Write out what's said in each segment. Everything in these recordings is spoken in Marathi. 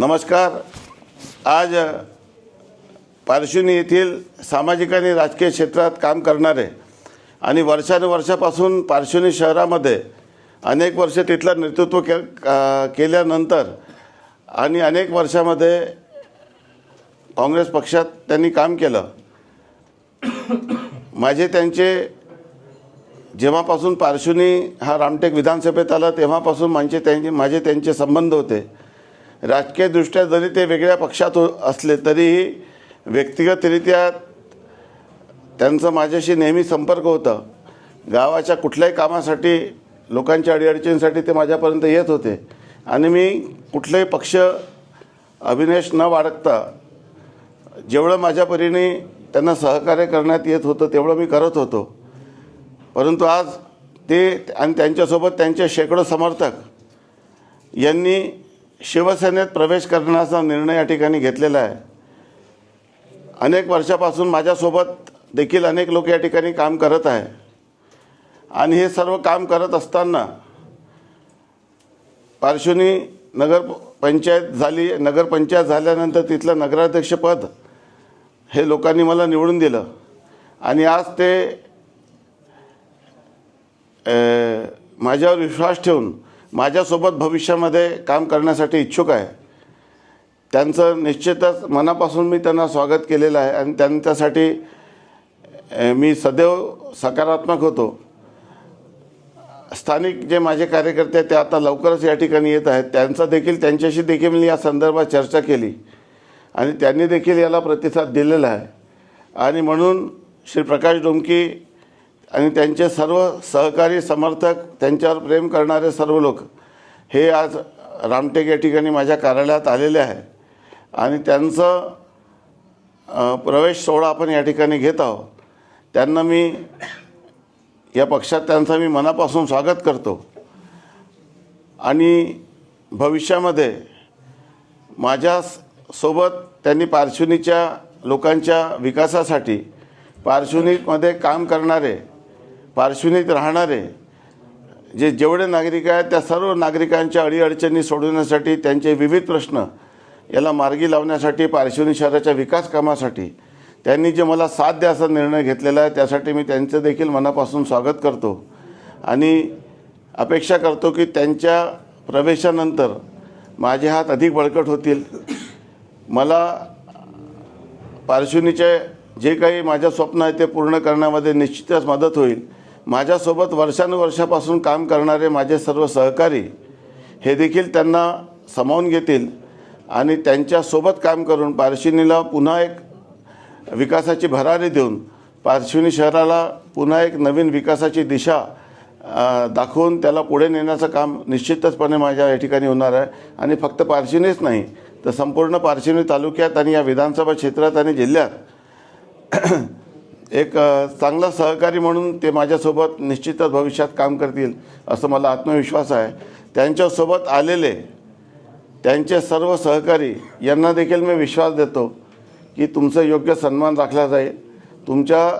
नमस्कार. आज पारशिवनी येथील सामाजिक आणि राजकीय क्षेत्रात काम करणारे आणि वर्षानुवर्षापासून पारशिवनी शहरामध्ये अनेक वर्ष तिथलं नेतृत्व के केल्यानंतर आणि अनेक वर्षामध्ये काँग्रेस पक्षात त्यांनी काम केलं. माझे त्यांचे जेव्हापासून पारशिवनी हा रामटेक विधानसभेत आला तेव्हापासून माझे त्यांचे माझे त्यांचे संबंध होते. राजकीयदृष्ट्या जरी ते वेगळ्या पक्षात हो- असले तरीही व्यक्तिगतरित्या त्यांचं माझ्याशी नेहमी संपर्क होता. गावाच्या कुठल्याही कामासाठी लोकांच्या अडीअडचणीसाठी ते माझ्यापर्यंत येत होते. आणि मी कुठलाही पक्ष अभिनेश न बाळगता जेवढं माझ्या परीने त्यांना सहकार्य करण्यात येत होतं तेवढं मी करत होतो. परंतु आज ते आणि त्यांच्यासोबत त्यांचे शेकडो समर्थक यांनी शिवसेनेत प्रवेश करण्याचा निर्णय या ठिकाणी घेतलेला आहे. अनेक वर्षापासून माझ्यासोबत देखील अनेक लोक या ठिकाणी काम करत आहे. आणि हे सर्व काम करत असताना पार्श्वनी नगर पंचायत झाली नगरपंचायत झाल्यानंतर तिथलं नगराध्यक्षपद हे लोकांनी मला निवडून दिलं. आणि आज ते माझ्यावर विश्वास ठेवून माझ्यासोबत भविष्यामध्ये काम करण्यासाठी इच्छुक आहे. त्यांचं निश्चितच मनापासून मी त्यांना स्वागत केलेलं आहे आणि त्यांच्यासाठी मी सदैव सकारात्मक होतो. स्थानिक जे माझे कार्यकर्ते आहेत ते आता लवकरच या ठिकाणी येत आहेत. त्यांचा देखील त्यांच्याशी देखील मी या संदर्भात चर्चा केली. आणि त्यांनी देखील याला प्रतिसाद दिलेला आहे. आणि म्हणून श्री प्रकाश डोमकी आणि त्यांचे सर्व सहकारी समर्थक त्यांच्यावर प्रेम करणारे सर्व लोक हे आज रामटेक या ठिकाणी माझ्या कार्यालयात आलेले आहे. आणि त्यांचं प्रवेश सोहळा आपण या ठिकाणी घेत आहोत. त्यांना मी या पक्षात त्यांचं मी मनापासून स्वागत करतो. आणि भविष्यामध्ये माझ्या सोबत त्यांनी पार्श्वनीच्या लोकांच्या विकासासाठी पार्श्वनीमध्ये काम करणारे पार्श्वनीत राहणारे जे जेवढे नागरिक आहेत त्या सर्व नागरिकांच्या अडीअडचणी सोडवण्यासाठी त्यांचे विविध प्रश्न याला मार्गी लावण्यासाठी पार्श्वनी शहराच्या विकास कामासाठी त्यांनी जे मला साथ द्या असा निर्णय घेतलेला आहे त्यासाठी मी त्यांचं देखील मनापासून स्वागत करतो. आणि अपेक्षा करतो की त्यांच्या प्रवेशानंतर माझे हात अधिक बळकट होतील. मला पार्श्वनीचे जे काही माझं स्वप्न आहे ते पूर्ण करण्यामध्ये निश्चितच मदत होईल. माझ्यासोबत वर्षानुवर्षापासून काम करणारे माझे सर्व सहकारी हे देखील त्यांना सामावून घेतील आणि त्यांच्यासोबत काम करून पारशिनीला पुन्हा एक विकासाची भरारी देऊन पार्श्वनी शहराला पुन्हा एक नवीन विकासाची दिशा दाखवून त्याला पुढे नेण्याचं काम निश्चितचपणे माझ्या या ठिकाणी होणार आहे. आणि फक्त पारशिनीच नाही तर संपूर्ण पार्श्वनी तालुक्यात आणि या विधानसभा क्षेत्रात आणि जिल्ह्यात एक चांगला सहकारी म्हणून ते माझ्यासोबत निश्चितच भविष्यात काम करतील असं मला आत्मविश्वास आहे. त्यांच्यासोबत आलेले त्यांचे सर्व सहकारी यांना देखील मी विश्वास देतो की तुमचं योग्य सन्मान राखला जाईल. तुमच्या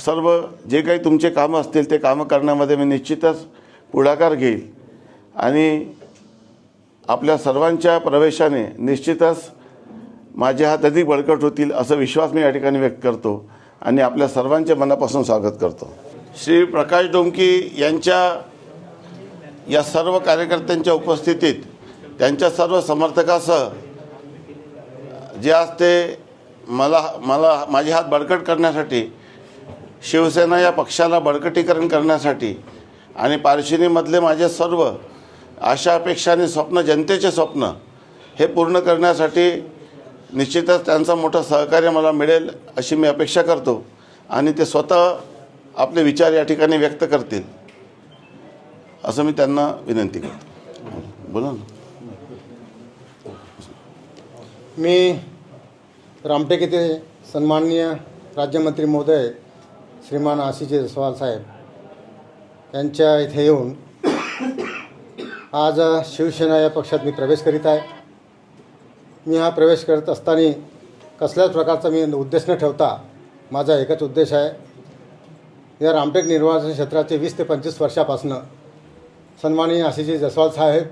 सर्व जे काही तुमचे कामं असतील ते कामं करण्यामध्ये मी निश्चितच पुढाकार घेईल. आणि आपल्या सर्वांच्या प्रवेशाने निश्चितच माझे हात अधिक बळकट होतील असा विश्वास मी या ठिकाणी व्यक्त करतो आणि आपल्या सर्वांच्या मनापासून स्वागत करतो. श्री प्रकाश डोंकी यांच्या या सर्व कार्यकर्त्यांच्या उपस्थितीत त्यांच्या सर्व समर्थकासह जे आज ते मला मला माझे हात बळकट करण्यासाठी शिवसेना या पक्षाला बळकटीकरण करण्यासाठी आणि पारशिनीमधले माझे सर्व आशा अपेक्षा आणि स्वप्न जनतेचे स्वप्न हे पूर्ण करण्यासाठी निश्चितच त्यांचा मोठं सहकार्य मला मिळेल अशी मी अपेक्षा करतो. आणि ते स्वतः आपले विचार या ठिकाणी व्यक्त करतील. असं मी त्यांना विनंती करतो. बोला ना. मी रामटेक येथे सन्माननीय राज्यमंत्री महोदय श्रीमान आशिष जयस्वाल साहेब यांच्या इथे येऊन आज शिवसेना या पक्षात मी प्रवेश करीत आहे. मी हा प्रवेश करत असताना कसल्याच प्रकारचा मी उद्देश न ठेवता माझा एकच उद्देश आहे या रामटेक निर्वाचन क्षेत्राचे वीस ते पंचवीस वर्षापासनं सन्माननीय आशिषजी जसवाल साहेब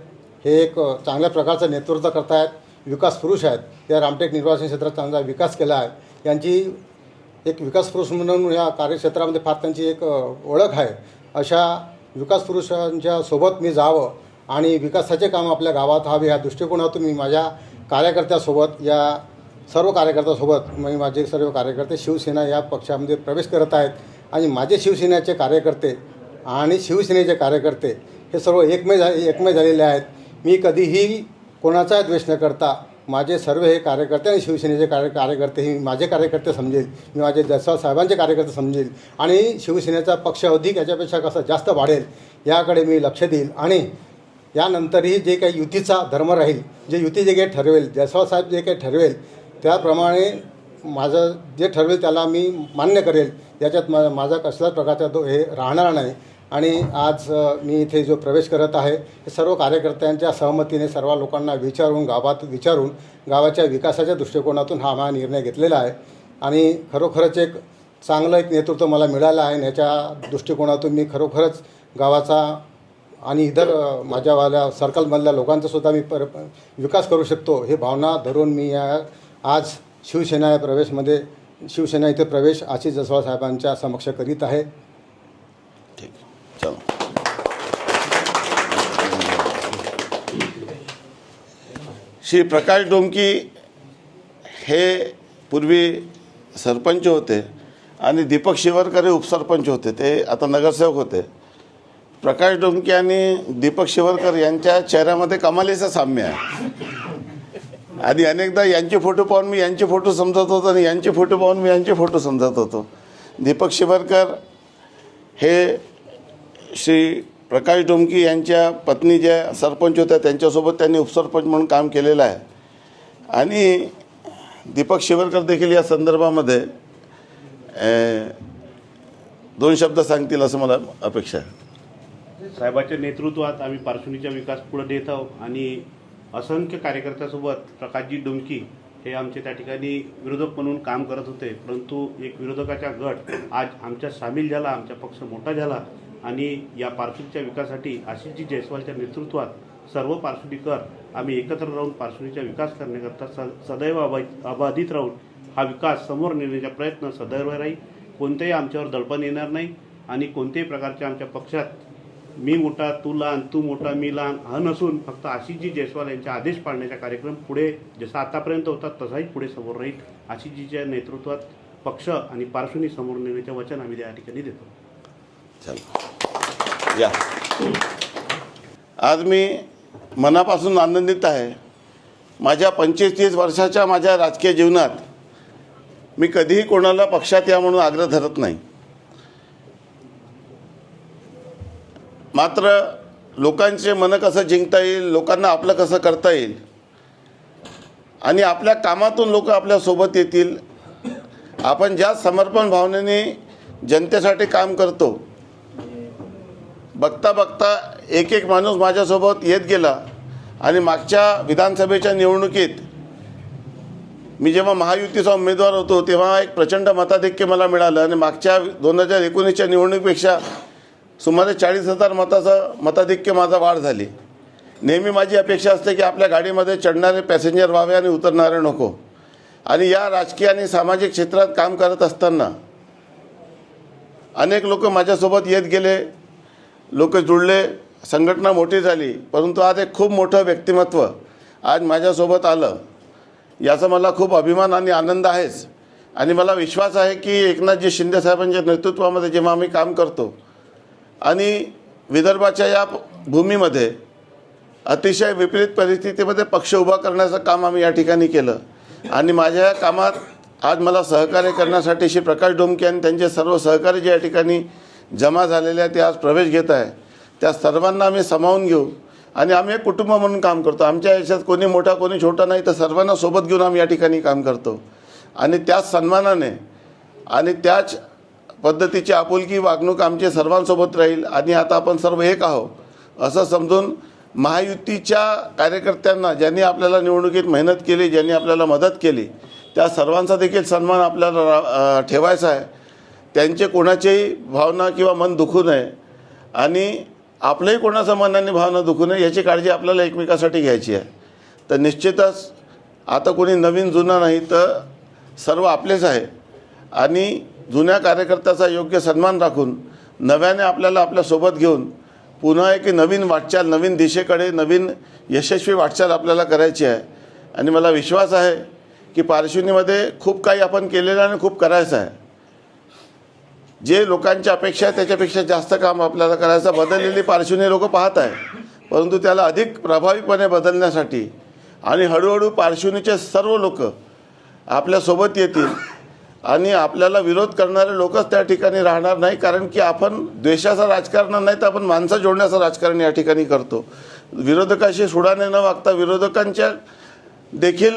हे एक चांगल्या प्रकारचं नेतृत्व करतायत विकास पुरुष आहेत या रामटेक निर्वाचन क्षेत्रात चांगला विकास केला आहे. यांची एक विकास पुरुष म्हणून या कार्यक्षेत्रामध्ये फार त्यांची एक ओळख आहे. अशा विकास पुरुषांच्या सोबत मी जावं आणि विकासाचे काम आपल्या गावात व्हावे या दृष्टिकोनातून मी माझ्या कार्यकर्त्यासोबत या सर्व कार्यकर्त्यासोबत मी माझे सर्व कार्यकर्ते शिवसेना या पक्षामध्ये प्रवेश करत आहेत आणि माझे शिवसेनेचे कार्यकर्ते आणि शिवसेनेचे कार्यकर्ते हे सर्व एकमय झा एकमय झालेले आहेत. मी कधीही कोणाचा द्वेष न करता माझे सर्व हे कार्यकर्ते आणि शिवसेनेचे कार्य कार्यकर्ते हे माझे कार्यकर्ते समजेल. मी माझे जयस्वाल साहेबांचे कार्यकर्ते समजेल. आणि शिवसेनेचा पक्ष अधिक याच्यापेक्षा कसं जास्त वाढेल याकडे मी लक्ष देईल. आणि यानंतरही जे काही युतीचा धर्म राहील जे युती जे काही ठरवेल जयस्वाल जे काही ठरवेल त्याप्रमाणे माझं जे ठरवेल त्याला मी मान्य करेल. याच्यात मा माझा कसल्याच प्रकारचा तो हे राहणार नाही. आणि आज मी इथे जो प्रवेश करत आहे हे सर्व कार्यकर्त्यांच्या सहमतीने सर्व लोकांना विचारून गावात विचारून गावाच्या विकासाच्या दृष्टिकोनातून हा माझा निर्णय घेतलेला आहे. आणि खरोखरच एक चांगलं एक नेतृत्व मला मिळालं आहे आणि याच्या दृष्टिकोनातून मी खरोखरच गावाचा आणि इतर माझ्यावाल्या सर्कलमधल्या लोकांचा सुद्धा मी पर विकास करू शकतो हे भावना धरून मी या आज शिवसेना या प्रवेशमध्ये शिवसेना इथे प्रवेश आशिष जसवाल साहेबांच्या समक्ष करीत आहे. ठीक. चलो. श्री प्रकाश डोमकी हे पूर्वी सरपंच होते आणि दीपक शिवरकर हे उपसरपंच होते. ते आता नगरसेवक होते. प्रकाश डोंके आणि दीपक शिवरकर यांच्या चेहऱ्यामध्ये कमालीचं साम्य आहे. आणि अनेकदा यांचे फोटो पाहून मी यांचे फोटो समजत होतो आणि यांचे फोटो पाहून मी यांचे फोटो समजत होतो. दीपक शिवरकर हे श्री प्रकाश डोमकी यांच्या पत्नी ज्या सरपंच होत्या त्यांच्यासोबत त्यांनी उपसरपंच म्हणून काम केलेलं आहे. आणि दीपक शिवरकर देखील या संदर्भामध्ये दोन शब्द सांगतील असं मला अपेक्षा आहे. साहेबाच्या नेतृत्वात आम्ही पार्श्वनीचा विकास पुढे देत आहोत. आणि असंख्य कार्यकर्त्यासोबत प्रकाशजी डुमकी हे आमचे त्या ठिकाणी विरोधक म्हणून काम करत होते. परंतु एक विरोधकाचा गट आज आमच्या सामील झाला आमचा पक्ष मोठा झाला. आणि या पार्श्वनीच्या विकासासाठी आशिषजी जयस्वालच्या नेतृत्वात सर्व पार्श्वनीकर आम्ही एकत्र राहून पार्श्वनीचा विकास करण्याकरता स सदैव अबा अबाधित राहून हा विकास समोर नेण्याचा प्रयत्न सदैव राहील. कोणतेही आमच्यावर दडपण येणार नाही. आणि कोणत्याही प्रकारच्या आमच्या पक्षात मी मोठा तू लहान तू मोठा मी लहान हा नसून फक्त आशिषजी जयस्वाल यांच्या आदेश पाळण्याचा कार्यक्रम पुढे जसा आतापर्यंत होता तसाही पुढे समोर राहील. आशिषजीच्या नेतृत्वात पक्ष आणि पार्श्वनी समोर नेण्याचे वचन आम्ही त्या ठिकाणी देतो. या. आज मी मनापासून आनंदित आहे. माझ्या पंचवीस तीस वर्षाच्या माझ्या राजकीय जीवनात मी कधीही कोणाला पक्षात या म्हणून आग्रह धरत नाही. मात्र लोकांचे मनं कसं जिंकता येईल लोकांना आपलं कसं करता येईल? आणि आपल्या कामातून लोक आपल्यासोबत येतील. आपण ज्या समर्पण भावनेने जनतेसाठी काम करतो बघता बघता एक एक माणूस माझ्यासोबत येत गेला आणि मागच्या विधानसभेच्या निवडणुकीत मी जेव्हा महायुतीचा उमेदवार होतो तेव्हा एक प्रचंड मताधिक्य मला मिळालं आणि मागच्या दोन हजार एकोणीसच्या निवडणुकीपेक्षा सुमारे चाळीस हजार मताचं मताधिक्य माझा वाढ झाली. नेहमी माझी अपेक्षा असते की आपल्या गाडीमध्ये चढणारे पॅसेंजर व्हावे आणि उतरणारे नको. आणि या राजकीय आणि सामाजिक क्षेत्रात काम करत असताना अनेक लोक माझ्यासोबत येत गेले लोक जुळले संघटना मोठी झाली परंतु आज एक खूप मोठं व्यक्तिमत्व आज माझ्यासोबत आलं. याचा मला खूप अभिमान आणि आनंद आहेच. आणि मला विश्वास आहे की एकनाथजी शिंदेसाहेबांच्या नेतृत्वामध्ये जेव्हा आम्ही काम करतो आणि विदर्भाच्या या भूमीमध्ये अतिशय विपरीत परिस्थितीमध्ये पक्ष उभा करण्याचं काम आम्ही या ठिकाणी केलं. आणि माझ्या या कामात आज मला सहकार्य करण्यासाठी श्री प्रकाश डोमके आणि त्यांचे सर्व सहकारी जे या ठिकाणी जमा झालेले आहे ते आज प्रवेश घेत आहे. त्या सर्वांना आम्ही सामावून घेऊ. आणि आम्ही एक कुटुंब म्हणून काम करतो. आमच्या याच्यात कोणी मोठा कोणी छोटा नाही तर सर्वांना सोबत घेऊन आम्ही या ठिकाणी काम करतो. आणि त्याच सन्मानाने आणि त्याच पद्धतीची आपुलकी वागणूक आमच्या सर्वांसोबत राहील. आणि आता आपण सर्व एक आहोत. असं समजून महायुतीच्या कार्यकर्त्यांना ज्यांनी आपल्याला निवडणुकीत मेहनत केली ज्यांनी आपल्याला मदत केली त्या सर्वांचा देखील सन्मान आपल्याला रा- ठेवायचा आहे. त्यांचे कोणाचेही भावना किंवा मन दुखू नये. आणि आपलंही कोणाचं मनाने भावना दुखू नये याची काळजी आपल्याला एकमेकासाठी घ्यायची आहे. तर निश्चितच आता कोणी नवीन जुना नाही तर सर्व आपलेच आहे. आणि जुन्या कार्यकर्त्याचा योग्य सन्मान राखून नव्याने आपल्याला आपल्यासोबत घेऊन पुन्हा एक नवीन वाटचाल नवीन दिशेकडे नवीन यशस्वी वाटचाल आपल्याला करायची आहे. आणि मला विश्वास आहे की पार्श्वनीमध्ये खूप काही आपण केलेलं आहे आणि खूप करायचं आहे. जे लोकांच्या अपेक्षा आहे त्याच्यापेक्षा जास्त काम आपल्याला करायचं बदललेली पार्श्वनी लोक पाहत आहे परंतु त्याला अधिक प्रभावीपणे बदलण्यासाठी आणि हळूहळू पार्श्वनीचे सर्व लोक आपल्यासोबत येतील आणि आपल्याला विरोध करणारे लोकच त्या ठिकाणी राहणार नाही कारण की आपण द्वेषाचं राजकारण नाही तर आपण माणसं जोडण्याचं राजकारण या ठिकाणी करतो. विरोधकाशी सुडाने न वागता विरोधकांच्या देखील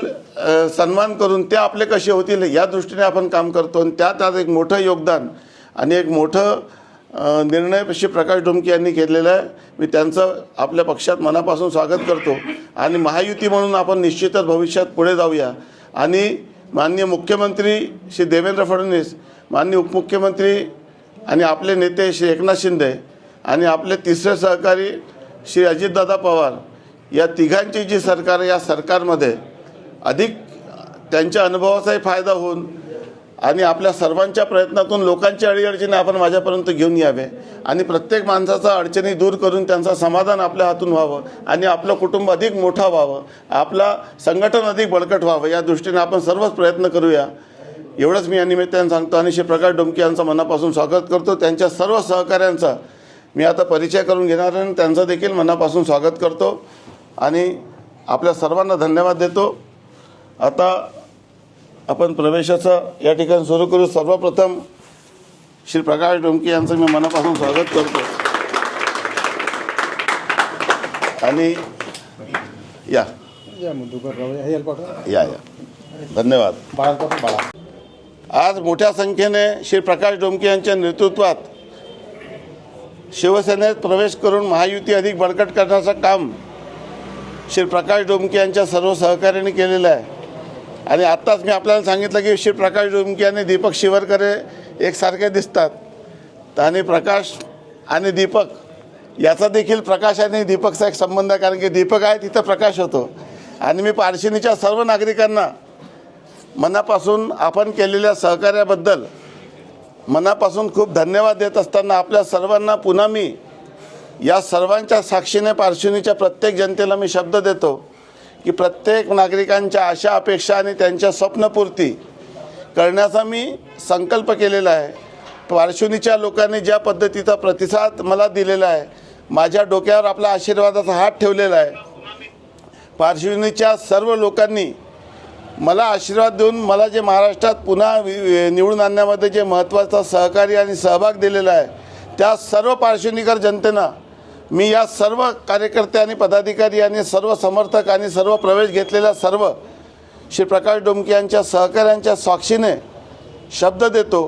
सन्मान करून ते आपले कसे होतील या दृष्टीने आपण काम करतो. आणि त्यात आज एक मोठं योगदान आणि एक मोठं निर्णय श्री प्रकाश डोमके यांनी केलेला आहे. मी त्यांचं आपल्या पक्षात मनापासून स्वागत करतो. आणि महायुती म्हणून आपण निश्चितच भविष्यात पुढे जाऊया. आणि माननीय मुख्यमंत्री श्री देवेंद्र फडणवीस माननीय उपमुख्यमंत्री आणि आपले नेते श्री एकनाथ शिंदे आणि आपले तिसरे सहकारी श्री अजितदादा पवार या तिघांची जी सरकार आहे या सरकारमध्ये अधिक त्यांच्या अनुभवाचाही फायदा होऊन आणि आपल्या सर्वांच्या प्रयत्नातून लोकांची अडीअडचणी आपण माझ्यापर्यंत घेऊन यावे. आणि प्रत्येक माणसाचा अडचणी दूर करून त्यांचं समाधान आपल्या हातून व्हावं आणि आपलं कुटुंब अधिक मोठा व्हावं. आपला संघटन अधिक बळकट व्हावं या दृष्टीने आपण सर्वच प्रयत्न करूया. एवढंच मी या निमित्ताने सांगतो आणि श्री प्रकाश डोमके यांचं मनापासून स्वागत करतो. त्यांच्या सर्व सहकाऱ्यांचा मी आता परिचय करून घेणार आणि त्यांचं देखील मनापासून स्वागत करतो. आणि आपल्या सर्वांना धन्यवाद देतो. आता आपण प्रवेशाचं या ठिकाणी सुरू करू. सर्वप्रथम श्री प्रकाश डोमके यांचं मी मनापासून स्वागत करतो. आणि या. या. या. या धन्यवाद. आज मोठ्या संख्येने श्री प्रकाश डोमके यांच्या नेतृत्वात शिवसेनेत प्रवेश करून महायुती अधिक बळकट करण्याचं काम श्री प्रकाश डोमके यांच्या सर्व सहकार्याने केलेलं आहे. आणि आत्ताच मी आपल्याला सांगितलं की श्री प्रकाश डोमके आणि दीपक शिवरकरे एकसारखे दिसतात. आणि प्रकाश आणि दीपक याचा देखील प्रकाश आणि दीपकचा एक संबंध आहे कारण की दीपक आहे तिथं प्रकाश होतो. आणि मी पारशिनीच्या सर्व नागरिकांना मनापासून आपण केलेल्या सहकार्याबद्दल मनापासून खूप धन्यवाद देत असताना आपल्या सर्वांना पुन्हा मी या सर्वांच्या साक्षीने पारशिनीच्या प्रत्येक जनतेला मी शब्द देतो. की प्रत्येक नागरिकांच्या आशा अपेक्षा आणि त्यांच्या स्वप्नपूर्ती करण्याचा मी संकल्प केलेला आहे. पार्श्वनीच्या लोकांनी ज्या पद्धतीचा प्रतिसाद मला दिलेला आहे माझ्या डोक्यावर आपला आशीर्वादाचा हात ठेवलेला आहे. पार्श्वनीच्या सर्व लोकांनी मला आशीर्वाद देऊन मला जे महाराष्ट्रात पुन्हा वि- निवडून आणण्यामध्ये जे महत्त्वाचा सहकार्य आणि सहभाग दिलेला आहे त्या सर्व पार्श्वनिकर जनतेनं मी या सर्व कार्यकर्ते आणि पदाधिकारी आणि सर्व समर्थक आणि सर्व प्रवेश घेतलेल्या सर्व श्री प्रकाश डोमके यांच्या सहकाऱ्यांच्या साक्षीने शब्द देतो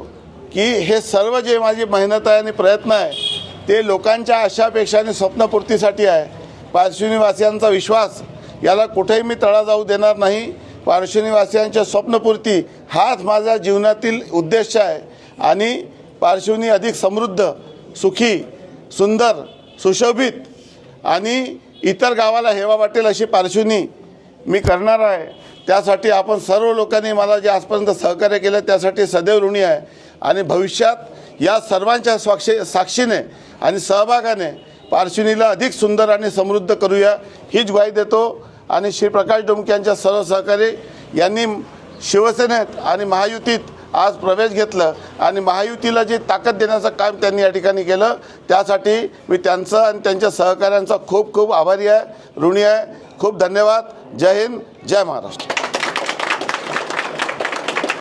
की हे सर्व जे माझी मेहनत आहे आणि प्रयत्न आहे ते लोकांच्या आशापेक्षा आणि स्वप्नपूर्तीसाठी आहे. पार्श्वनीवासियांचा विश्वास याला कुठेही मी तळा जाऊ देणार नाही. पार्श्वनीवासियांच्या स्वप्नपूर्ती हाच माझा जीवनातील उद्देश आहे. आणि पार्श्वनी अधिक समृद्ध सुखी सुंदर सुशोभित. आणि इतर गावाला हेवा वाटेल अशी पार्श्वनी मी करणार आहे. त्यासाठी आपण सर्व लोकांनी मला जे आजपर्यंत सहकार्य केलं त्यासाठी सदैव ऋणी आहे. आणि भविष्यात या सर्वांच्या स्वाक्षी साक्षीने आणि सहभागाने पार्श्वनीला अधिक सुंदर आणि समृद्ध करूया हीच ग्वाही देतो. आणि श्री प्रकाश डोमके यांच्या सर्व सहकारी यांनी शिवसेनेत आणि महायुतीत आज प्रवेश घेतलं आणि महायुतीला जी ताकद देण्याचं काम त्यांनी या ठिकाणी केलं त्यासाठी मी त्यांचं आणि त्यांच्या सहकाऱ्यांचा खूप खूप आभारी आहे ऋणी आहे. खूप धन्यवाद. जय हिंद. जय महाराष्ट्र.